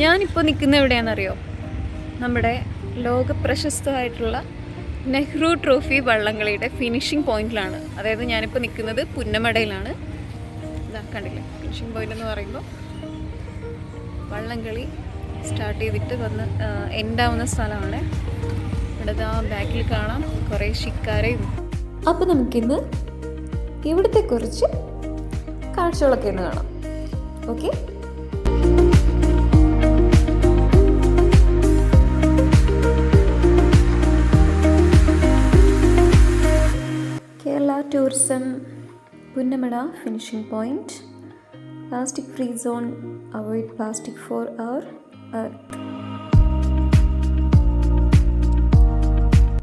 ഞാനിപ്പോൾ നിൽക്കുന്ന എവിടെയാണെന്നറിയോ? നമ്മുടെ ലോക പ്രശസ്തമായിട്ടുള്ള നെഹ്റു ട്രോഫി വള്ളംകളിയുടെ ഫിനിഷിംഗ് പോയിന്റിലാണ് അതായത് ഞാനിപ്പോൾ നിൽക്കുന്നത് പുന്നമടയിലാണ്. ഇതാ കണ്ടില്ലേ? ഫിനിഷിംഗ് പോയിന്റ് എന്ന് പറയുമ്പോൾ വള്ളംകളി സ്റ്റാർട്ട് ചെയ്തിട്ട് വന്ന് എൻഡ് ആവുന്ന സ്ഥലമാണ്. ഇവിടെ ആ ബാക്കിൽ കാണാം കുറേ ഷിക്കാരെയും അപ്പോൾ നമുക്കിന്ന് ഇവിടുത്തെ കാഴ്ചകളൊക്കെ ഒന്ന് കാണാം. Okay tourism Punnamada finishing point plastic free zone avoid plastic for our earth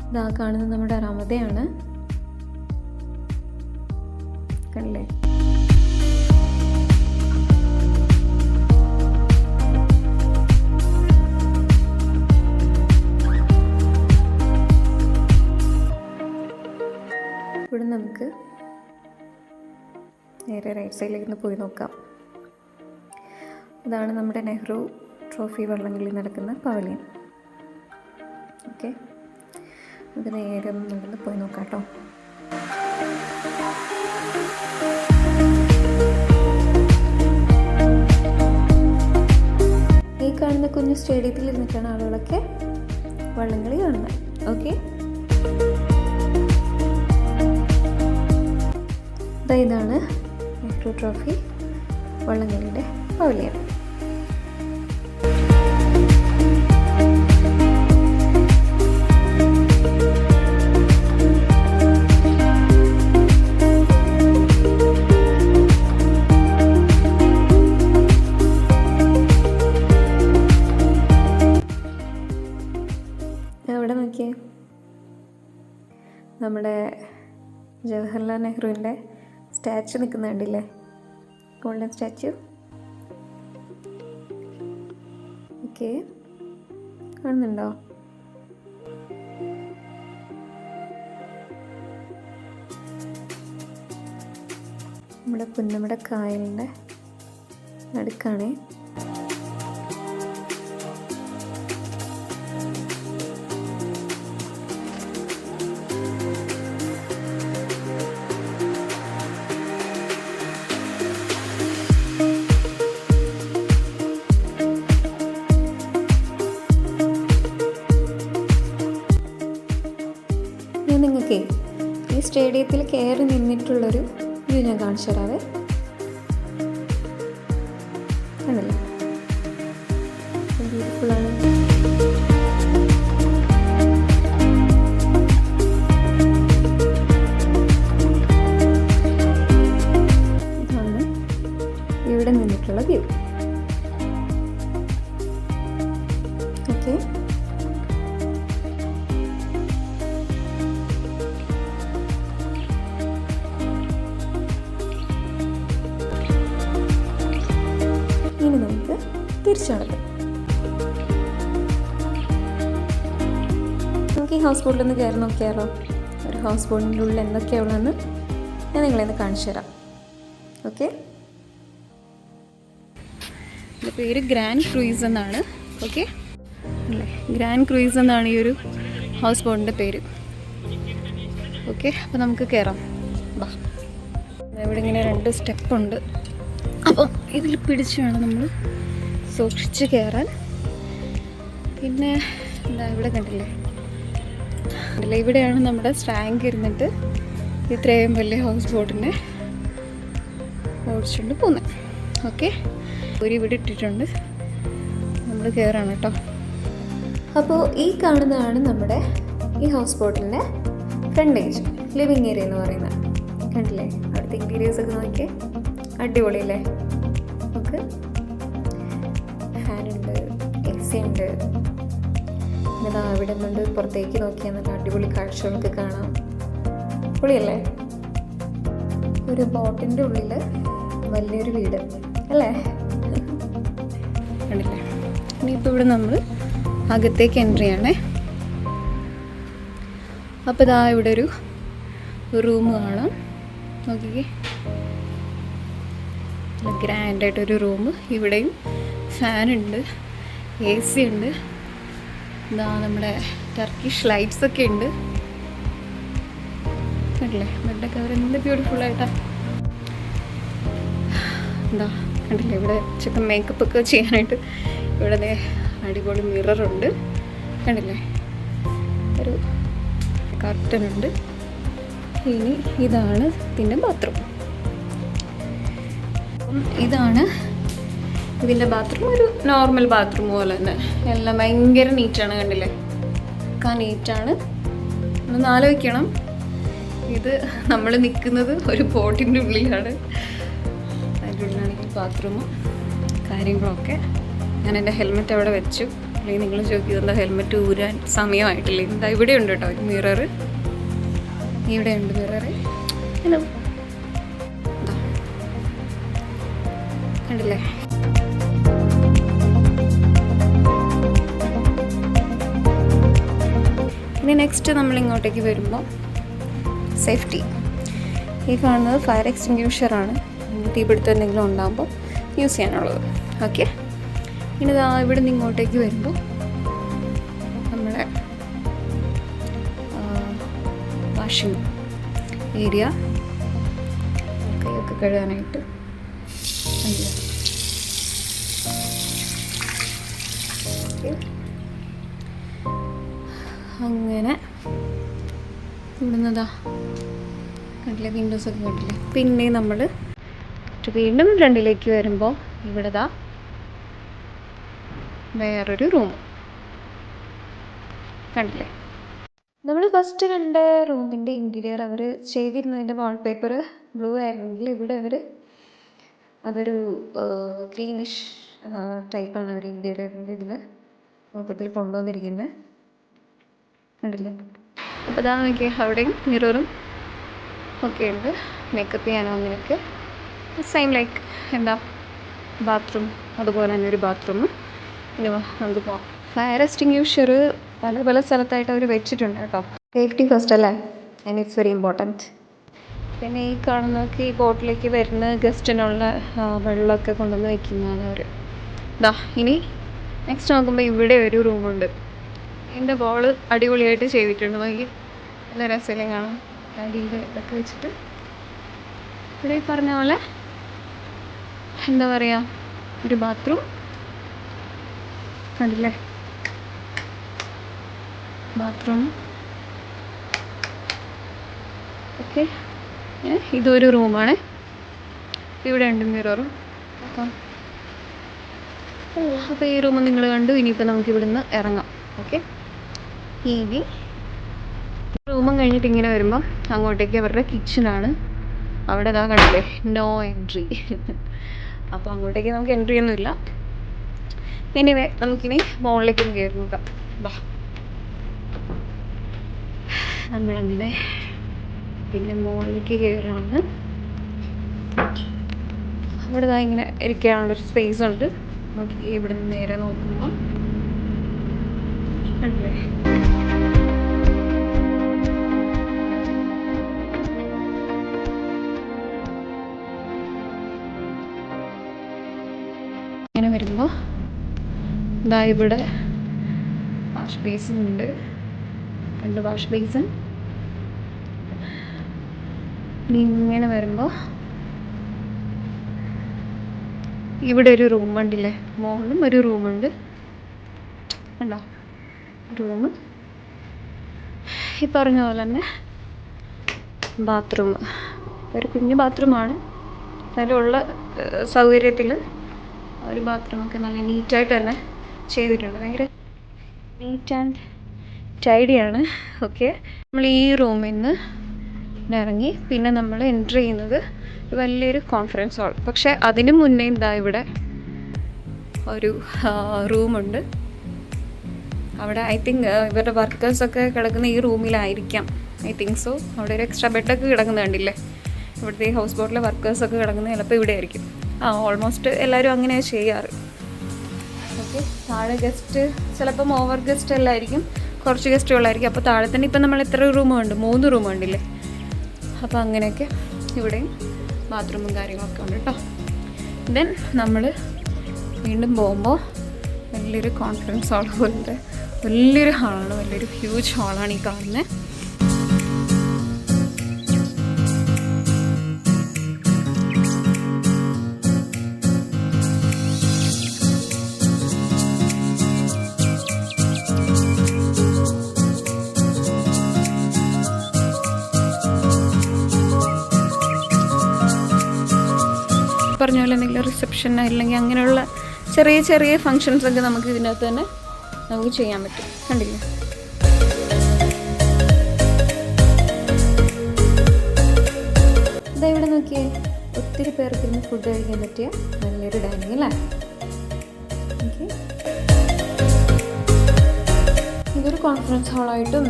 ഇതാ കാണുന്നത് നമ്മുടെ റമതയാണ് കണ്ടില്ലേ? ഇവിടെ നമുക്ക് നേരെ റൈറ്റ് സൈഡിലേക്ക് ഒന്ന് പോയി നോക്കാം. ഇതാണ് നമ്മുടെ നെഹ്റു ട്രോഫി വള്ളംകളി നടക്കുന്ന പവലിയൻ. ഓക്കെ നമുക്ക് നേരെ ഒന്ന് പോയി നോക്കാം കേട്ടോ ഈ കാണുന്ന കുഞ്ഞു സ്റ്റേഡിയത്തിൽ ഇരുന്നിട്ടാണ് ആളുകളൊക്കെ വള്ളംകളി കാണുന്നത്. ഓക്കെ ഇതാണ് നെഹ്റു ട്രോഫി വള്ളംകളിയുടെ പവലിയൻ. നോക്കിയേ. നമ്മുടെ ജവഹർലാൽ നെഹ്റുവിന്റെ സ്റ്റാച്ചു നിൽക്കുന്ന കണ്ടില്ലേ? Golden statue okay. കാണുന്നുണ്ടോ? നമ്മുടെ പുന്നമട കായലിന്റെ നടുക്കാണേ. സ്റ്റേഡിയത്തിൽ കയറി നിന്നിട്ടുള്ളൊരു വ്യൂ ഞാൻ ഈ ഹൗസ് ബോട്ടിൽ ഒന്ന് കയറി നോക്കിയാലോ? ഒരു ഹൗസ് ബോട്ടിന്റെ ഉള്ളിൽ എന്തൊക്കെയുള്ളതെന്ന് ഞാൻ നിങ്ങളെ ഒന്ന് കാണിച്ചു തരാം. ഓക്കെ എന്റെ പേര് ഗ്രാൻഡ് ക്രൂയിസ് എന്നാണ്. ഓക്കെ അല്ലേ? ഗ്രാൻഡ് ക്രൂയിസ് എന്നാണ് ഈ ഒരു ഹൗസ് ബോട്ടിന്റെ പേര്. ഓക്കെ അപ്പോൾ നമുക്ക് കയറാം. ബാ ഇവിടെ ഇങ്ങനെ രണ്ട് സ്റ്റെപ്പ് ഉണ്ട്. അപ്പം ഇതിൽ പിടിച്ച് വേണം നമ്മൾ സൂക്ഷിച്ച് കയറാൻ. പിന്നെ എന്താ ഇവിടെ കണ്ടില്ലേ? കണ്ടില്ലേ ഇവിടെയാണ് നമ്മുടെ സ്റ്റാങ്ക് ഇരുന്നിട്ട് ഇത്രയും വലിയ ഹൗസ് ബോട്ടിനെ ഓടിച്ചുകൊണ്ട് പോകുന്നത് ഓക്കെ ഒരു ഇവിടെ ഇട്ടിട്ടുണ്ട്. നമ്മൾ കയറാണ് കേട്ടോ. അപ്പോൾ ഈ കാണുന്നതാണ് നമ്മുടെ ഈ ഹൗസ് ബോട്ടിന്റെ ഫ്രണ്ടേജ് ലിവിങ് ഏരിയ എന്ന് പറയുന്നത്. കണ്ടില്ലേ? അവിടുത്തെ ഇന്റീരിയേഴ്സ് ഒക്കെ നോക്കിയേ. അടിപൊളിയല്ലേ? നമുക്ക് ഫാനുണ്ട് എ സി ഉണ്ട്. പിന്നെ അവിടെ നിന്ന് പുറത്തേക്ക് നോക്കിയാൽ നല്ല അടിപൊളി കാഴ്ചകളൊക്കെ കാണാം. പൊളിയല്ലേ ഒരു ബോട്ടിന്റെ ഉള്ളിൽ വലിയൊരു വീട്. അല്ലേ? കണ്ടില്ലേ? ഇനിയിപ്പോൾ ഇവിടെ നമ്മൾ അകത്തേക്ക് എൻട്രി ആണേ. അപ്പോൾ ഇതാ ഇവിടെ ഒരു റൂം കാണാം. നോക്കിക്കേ. ഗ്രാൻഡായിട്ടൊരു റൂം ഇവിടെയും ഫാനുണ്ട് എ സി ഉണ്ട്. ഇതാ നമ്മുടെ ടർക്കിഷ് ലൈറ്റ്സ് ഒക്കെ ഉണ്ട്. കണ്ടില്ലേ? ബെഡൊക്കെ അവർ എന്ത് ആയിട്ടാ. എന്താ കണ്ടില്ലേ? ഇവിടെ ചെക്കൻ മേക്കപ്പ് ഒക്കെ ചെയ്യാനായിട്ട് ഇവിടെ അടിപൊളി മിററുണ്ട് കണ്ടില്ലേ? ഒരു കർട്ടൻ ഉണ്ട്. ഇനി ഇതാണ് ഇതിന്റെ ബാത്റൂം ഇതാണ് ഇതിന്റെ ബാത്റൂം ഒരു നോർമൽ ബാത്റൂം പോലെ തന്നെ. എല്ലാം ഭയങ്കര നീറ്റാണ് കണ്ടില്ലേ? ഒക്കെ നീറ്റാണ് ഒന്ന് ആലോചിക്കണം. ഇത് നമ്മൾ നിൽക്കുന്നത് ഒരു പോട്ടിന്റെ ഉള്ളിലാണ്. അതിന്റെ ഉള്ളിലാണെങ്കിൽ ബാത്റൂമും കാര്യങ്ങളൊക്കെ. ഞാൻ എന്റെ ഹെൽമെറ്റ് അവിടെ വെച്ചു. അല്ലെങ്കിൽ നിങ്ങൾ ചോദിക്കുന്നത് ഹെൽമെറ്റ് ഊരാൻ സമയമായിട്ടില്ല? എന്താ ഇവിടെ ഉണ്ട് കേട്ടോ മിറർ ഇവിടെ ഉണ്ട് മിറർ ഹലോ കണ്ടില്ലേ? ഇനി നെക്സ്റ്റ് നമ്മൾ ഇങ്ങോട്ടേക്ക് വരുമ്പോൾ സേഫ്റ്റി ഈ കാണുന്നത് ഫയർ എക്സ്റ്റിങ്ക്യൂഷറാണ് തീപിടുത്തം എന്തെങ്കിലും ഉണ്ടാകുമ്പോൾ യൂസ് ചെയ്യാനുള്ളത്. ഓക്കെ ഇനി ഇതാ ഇവിടെ നിന്ന് ഇങ്ങോട്ടേക്ക് വരുമ്പോൾ നമ്മുടെ വാഷിംഗ് ഏരിയ കൈയൊക്കെ കഴുകാനായിട്ട്. ഉണ്ട്. അങ്ങനെ ഇവിടുന്നതാ. കണ്ടില്ലേ? വിൻഡോസ് ഒക്കെ കണ്ടില്ലേ? പിന്നെ നമ്മൾ വീണ്ടും രണ്ടിലേക്ക് വരുമ്പോൾ ഇവിടെതാ വേറൊരു റൂം കണ്ടില്ലേ? നമ്മൾ ഫസ്റ്റ് കണ്ട റൂമിന്റെ ഇന്റീരിയർ അവർ ചെയ്തിരുന്നതിന്റെ വാൾപേപ്പർ ബ്ലൂ ആയിരുന്നെങ്കിൽ ഇവിടെ അവർ അതൊരു ഗ്രീനിഷ് ടൈപ്പാണ് അവർ ഇന്റീരിയറിന്റെ ഇതിൽ മൊത്തത്തിൽ കൊണ്ടുവന്നിരിക്കുന്നത് കണ്ടില്ലേ അപ്പോൾ ഇതാ നോക്കിയേ അവിടെയും മിററും ഒക്കെ ഉണ്ട്. മേക്കപ്പ് ചെയ്യാനോ അങ്ങനെയൊക്കെ. സെയിം ലൈക്ക് എന്താ ബാത്റൂം അതുപോലെ തന്നെ ഒരു ബാത്റൂം വാ, നമുക്ക് പോവാം. ഫയർ എക്സ്റ്റിങ്ക്യൂഷർ പല പല സ്ഥലത്തായിട്ട് അവർ വെച്ചിട്ടുണ്ട് കേട്ടോ. സേഫ്റ്റി ഫസ്റ്റ് അല്ലേ? ആൻഡ് ഇറ്റ്സ് വെരി ഇമ്പോർട്ടന്റ് പിന്നെ ഈ കാണുന്നതൊക്കെ ഈ ബോട്ടിലേക്ക് വരുന്ന ഗസ്റ്റിനുള്ള വെള്ളമൊക്കെ കൊണ്ടുവന്ന് വെക്കുന്നതാണ് അവർ ഇതാ ഇനി നെക്സ്റ്റ് നോക്കുമ്പോൾ ഇവിടെ ഒരു റൂമുണ്ട് എന്റെ ബോൾ അടിപൊളിയായിട്ട് ചെയ്തിട്ടുണ്ട്. നോക്കി. നല്ല രസമില്ലേ കാണാം അടിയിൽ ഇതൊക്കെ വെച്ചിട്ട്. ഇവിടെ ഈ പറഞ്ഞ പോലെ എന്താ പറയുക ഒരു ബാത്റൂം കണ്ടില്ലേ? Bathroom okay. ഇതൊരു റൂമാണ് ഇവിടെ ഉണ്ട് മിററും അപ്പം അപ്പോൾ ഈ റൂം നിങ്ങൾ കണ്ടു. ഇനിയിപ്പോൾ നമുക്ക് ഇവിടുന്ന് ഇറങ്ങാം. ഓക്കെ. ഇനി റൂമും കഴിഞ്ഞിട്ട് ഇങ്ങനെ വരുമ്പം അങ്ങോട്ടേക്ക് അവരുടെ കിച്ചണാണ് അവിടെ ഇതാ കണ്ടില്ലേ നോ എൻട്രി അപ്പോൾ അങ്ങോട്ടേക്ക് നമുക്ക് എൻട്രി ഒന്നുമില്ല. എനിവേ നമുക്കിനി മുകളിലേക്ക് കയറി നോക്കാം. ബാ. നമ്മളങ്ങനെ പിന്നെ മുകളിലേക്ക് കയറാണ് അവിടെ ഇതാ ഇങ്ങനെ ഇരിക്കാനുള്ളൊരു സ്പേസ് ഉണ്ട്. നമുക്ക് ഇവിടെ നിന്ന് നേരെ നോക്കുമ്പോൾ കണ്ടില്ലേ? ഇങ്ങനെ വരുമ്പോൾ ഇതാ ഇവിടെ വാഷ് ബേസിൻ ഉണ്ട്. രണ്ട് വാഷ് ബേസിൻ ഇങ്ങനെ വരുമ്പോൾ ഇവിടെ ഒരു റൂം ഉണ്ടില്ലേ? മുകളിലും ഒരു റൂമുണ്ട് ഉണ്ടോ. റൂം ഈ പറഞ്ഞ പോലെ തന്നെ ബാത്റൂം ഒരു കുഞ്ഞു ബാത്റൂമാണ് അതിലുള്ള സൗകര്യത്തിൽ ഒരു ബാത്റൂമൊക്കെ നല്ല നീറ്റായിട്ട് തന്നെ ചെയ്തിട്ടുണ്ട്. ഭയങ്കര നീറ്റ് ആൻഡ് ടൈഡിയാണ് ഓക്കെ നമ്മൾ ഈ റൂമിൽ നിന്ന് ഇറങ്ങി. പിന്നെ നമ്മൾ എന്റർ ചെയ്യുന്നത് വലിയൊരു കോൺഫറൻസ് ഹാൾ പക്ഷേ അതിനു മുന്നേ ഇതാ ഇവിടെ ഒരു റൂമുണ്ട്. അവിടെ ഐ തിങ്ക് ഇവരുടെ വർക്കേഴ്സൊക്കെ കിടക്കുന്ന ഈ റൂമിലായിരിക്കാം. ഐ തിങ്ക് സോ അവിടെ ഒരു എക്സ്ട്രാ ബെഡൊക്കെ കിടക്കുന്നുണ്ടല്ലേ ഇവിടുത്തെ ഈ ഹൗസ് ബോട്ടിലെ വർക്കേഴ്സൊക്കെ കിടക്കുന്നത് ചിലപ്പോൾ ഇവിടെ ആയിരിക്കും ആ ഓൾമോസ്റ്റ് എല്ലാവരും അങ്ങനെ ചെയ്യാറ്. ഓക്കെ താഴെ ഗസ്റ്റ് ചിലപ്പം ഓവർ ഗസ്റ്റ് എല്ലായിരിക്കും. കുറച്ച് ഗസ്റ്റുകളായിരിക്കും അപ്പോൾ താഴെ തന്നെ ഇപ്പം നമ്മൾ എത്ര റൂമുണ്ട് മൂന്ന് റൂം ഉണ്ടല്ലേ? അപ്പോൾ അങ്ങനെയൊക്കെ ഇവിടെയും ബാത്റൂമും കാര്യങ്ങളൊക്കെ ഉണ്ട് കേട്ടോ ദെൻ നമ്മൾ വീണ്ടും പോകുമ്പോൾ വലിയൊരു കോൺഫറൻസ് ഹാൾ പോലത്തെ വലിയൊരു ഹാളാണ് വലിയൊരു ഹ്യൂജ് ഹാളാണ് ഈ കാണുന്നത് പറഞ്ഞ പോലെ എന്തെങ്കിലും റിസപ്ഷൻ അല്ലെങ്കിൽ അങ്ങനെയുള്ള ചെറിയ ചെറിയ ഫങ്ഷൻസ് ഒക്കെ നമുക്ക് ഇതിനകത്ത് തന്നെ നമുക്ക് ചെയ്യാൻ പറ്റും. കണ്ടില്ലേ? ഇതാ ഇവിടെ നോക്കിയേ ഒത്തിരി പേർക്ക് ഇന്ന് ഫുഡ് കഴിക്കാൻ പറ്റിയ നല്ലൊരു ഡൈനിങ് അല്ലേ? ഇതൊരു കോൺഫറൻസ് ഹാളായിട്ടും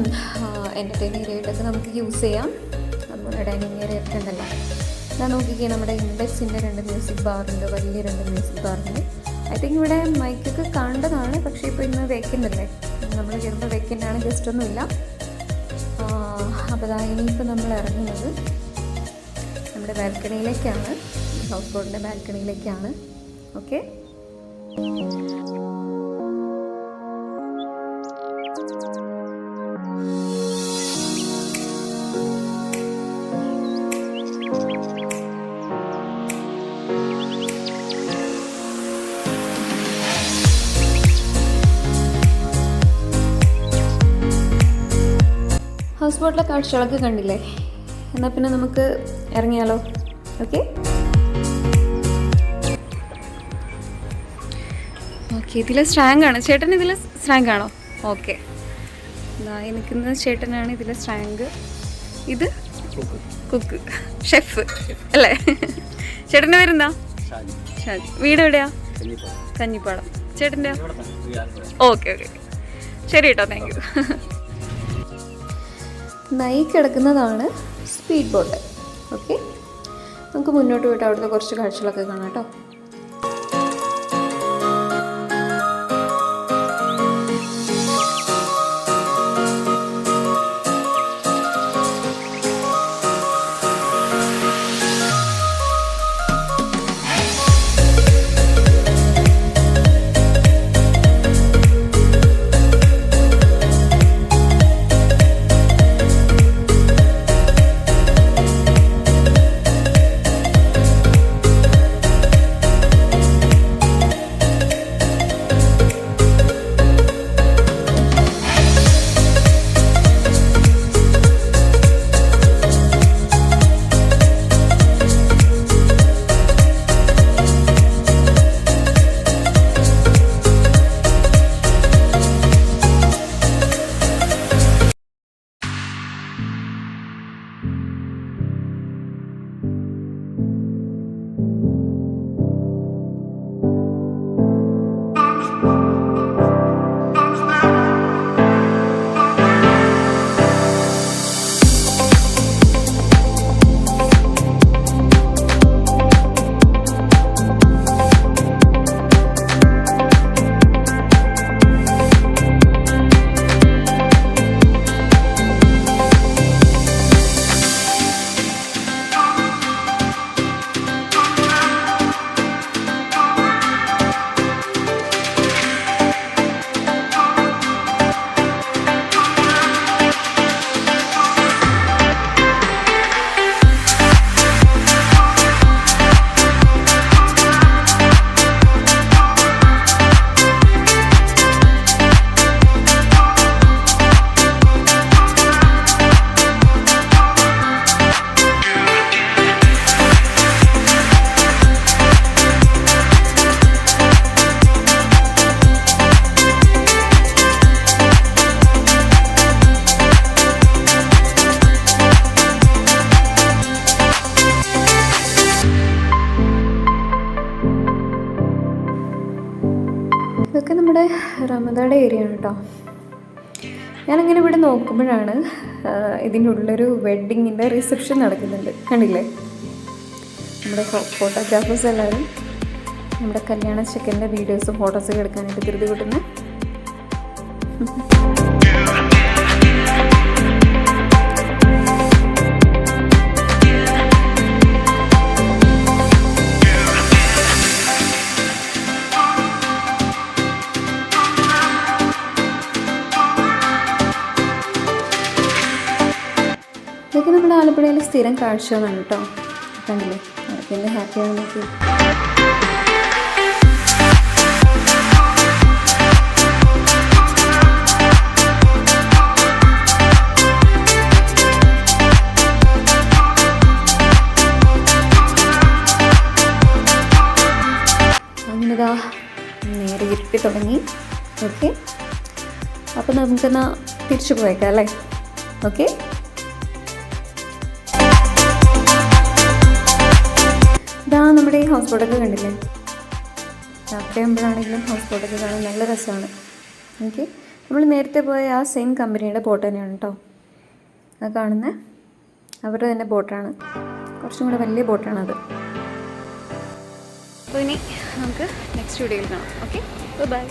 എന്റർടൈനിങ് ഏരിയയായിട്ടൊക്കെ നമുക്ക് യൂസ് ചെയ്യാം. നമ്മുടെ ഡൈനിങ് ഏരിയ ഒക്കെ ഉണ്ടല്ലോ. ഞാൻ നോക്കിക്കേ നമ്മുടെ ഇൻഡെക്സിന്റെ രണ്ട് മ്യൂസിക് ബാറുണ്ട് വലിയ രണ്ട് മ്യൂസിക് ബാറുണ്ട് ഐ തിങ്ക് ഇവിടെ മൈക്കൊക്കെ കണ്ടതാണ് പക്ഷേ ഇപ്പോൾ ഇന്ന് വെക്കുന്നില്ലേ. നമ്മൾ കയറുമ്പോൾ വെക്കുന്നതാണ് ജസ്റ്റ് ഒന്നുമില്ല. അപ്പോൾ അതാ ഇനിയിപ്പോൾ നമ്മൾ ഇറങ്ങുന്നത് നമ്മുടെ ബാൽക്കണിയിലേക്കാണ്. ഹൗസ് ബോട്ടിന്റെ ബാൽക്കണിയിലേക്കാണ്. ഓക്കെ ബോട്ടിലെ കാഴ്ചകളൊക്കെ കണ്ടില്ലേ? എന്നാൽ പിന്നെ നമുക്ക് ഇറങ്ങിയാലോ? ഓക്കെ? ഓക്കെ ഇതിൽ സ്ട്രാങ് ആണ് ചേട്ടൻ ഇതിൽ സ്ട്രാങ് ആണോ ഓക്കെ ഇതായി നിൽക്കുന്ന ചേട്ടനാണ് ഇതിലെ സ്ട്രാങ്ക് ഇത്? കുക്ക്. ഷെഫ്. അല്ലേ? ചേട്ടന്റെ പേരെന്താ? ഷാജി. വീട് എവിടെയാ? കഞ്ഞിപ്പാടം. ചേട്ടന്റെ? Okay okay. ശരി കേട്ടോ താങ്ക് യു. നയി കിടക്കുന്നതാണ് സ്പീഡ് ബോട്ട് ഓക്കെ നമുക്ക് മുന്നോട്ട് പോയിട്ട് അവിടുത്തെ കുറച്ച് കാഴ്ചകളൊക്കെ കാണാം കേട്ടോ. റമദയുടെ ഏരിയ ആണ് കേട്ടോ. ഞാനങ്ങനെ ഇവിടെ നോക്കുമ്പോഴാണ് ഇതിന്റെ ഉള്ളൊരു വെഡ്ഡിങ്ങിന്റെ റിസപ്ഷൻ നടക്കുന്നുണ്ട്. കണ്ടില്ലേ? നമ്മുടെ ഫോട്ടോഗ്രാഫേഴ്സ് എല്ലാവരും നമ്മുടെ കല്യാണ ചെക്കന്റെ വീഡിയോസും ഫോട്ടോസൊക്കെ എടുക്കാനായിട്ട് ധൃതി കൂട്ടുന്ന. നമ്മുടെ ആലപ്പുഴയിൽ സ്ഥിരം കാഴ്ചകളാണ് കേട്ടോ കണ്ടില്ലേ? പിന്നെ ഹാപ്പിയാണ് നോക്കി. അങ്ങനെതാ നേരെ ഇരുട്ടി തുടങ്ങി. ഓക്കെ അപ്പോൾ നമുക്കെന്നാ തിരിച്ചു പോയേക്കാം അല്ലേ? ഓക്കെ ഈ ഹൗസ് ബോട്ടൊക്കെ കണ്ടില്ലേ? രാത്രിയാകുമ്പോഴാണെങ്കിലും ഹൗസ് ബോട്ടൊക്കെ കാണാൻ നല്ല രസമാണ്. എനിക്ക് നമ്മൾ നേരത്തെ പോയ ആ സെയിം കമ്പനിയുടെ ബോട്ട് തന്നെയാണ് കേട്ടോ അത് കാണുന്ന അവരുടെ തന്നെ ബോട്ടാണ് കുറച്ചും കൂടെ വലിയ അത്. അപ്പോൾ ഇനി നമുക്ക് നെക്സ്റ്റ് വീഡിയോയിൽ കാണാം. Okay bye